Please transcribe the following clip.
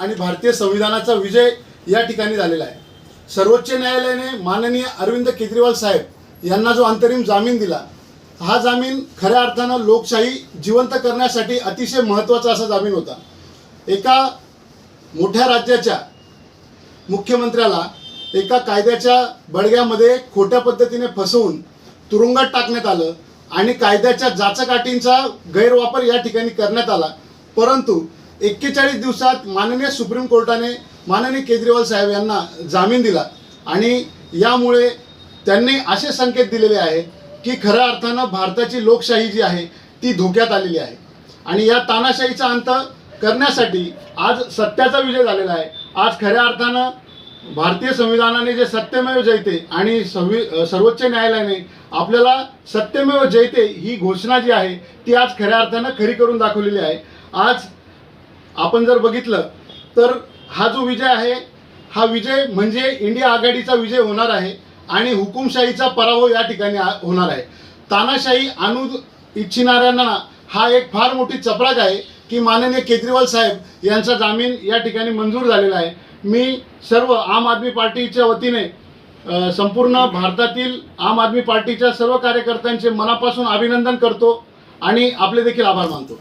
आणि भारतीय संविधानाचा विजय या ठिकाणी झालेला आहे. सर्वोच्च न्यायालयाने माननीय अरविंद केजरीवाल साहेब यांना जो अंतरिम जामीन दिला हा जामीन खऱ्या अर्थानं लोकशाही जिवंत करण्यासाठी अतिशय महत्त्वाचा असा जामीन होता. एका मोठ्या राज्याच्या मुख्यमंत्र्याला एका कायद्याच्या बडग्यामध्ये खोट्या पद्धतीने फसवून तुरुंगात टाकण्यात आलं आणि कायद्याच्या जाचकाठींचा गैरवापर या ठिकाणी करण्यात आला. परंतु एक्केचाळीस दिवसात माननीय सुप्रीम कोर्टाने माननीय केजरीवाल साहेब यांना जामीन दिला. आणि यामुळे त्यांनी असे संकेत दिलेले आहे की खऱ्या अर्थानं भारताची लोकशाही जी आहे ती धोक्यात आलेली आहे. आणि या तानाशाहीचा अंत करण्यासाठी आज सत्याचा विजय झालेला आहे. आज खऱ्या अर्थानं भारतीय संविधानाने जे सत्यमेव जयते आणि संवि सर्वोच्च न्यायालयाने आपल्याला सत्यमेव जयते ही घोषणा जी आहे ती आज खऱ्या अर्थानं खरी करून दाखवलेली आहे. आज आपण जर बघितलं तर हा जो विजय आहे हा विजय म्हणजे इंडिया आघाडीचा विजय होणार आहे आणि हुकुमशाहीचा पराभव या ठिकाणी होणार आहे. तानाशाही आणू इच्छिणाऱ्यांना हा एक फार मोठी चपराक आहे की माननीय केजरीवाल साहेब यांचा जामीन या ठिकाणी मंजूर झालेला आहे. मी सर्व आम आदमी पार्टीच्या वतीने संपूर्ण भारतातील आम आदमी पार्टीच्या सर्व कार्यकर्त्यांचे मनापासून अभिनंदन करतो आणि आपले देखील आभार मानतो.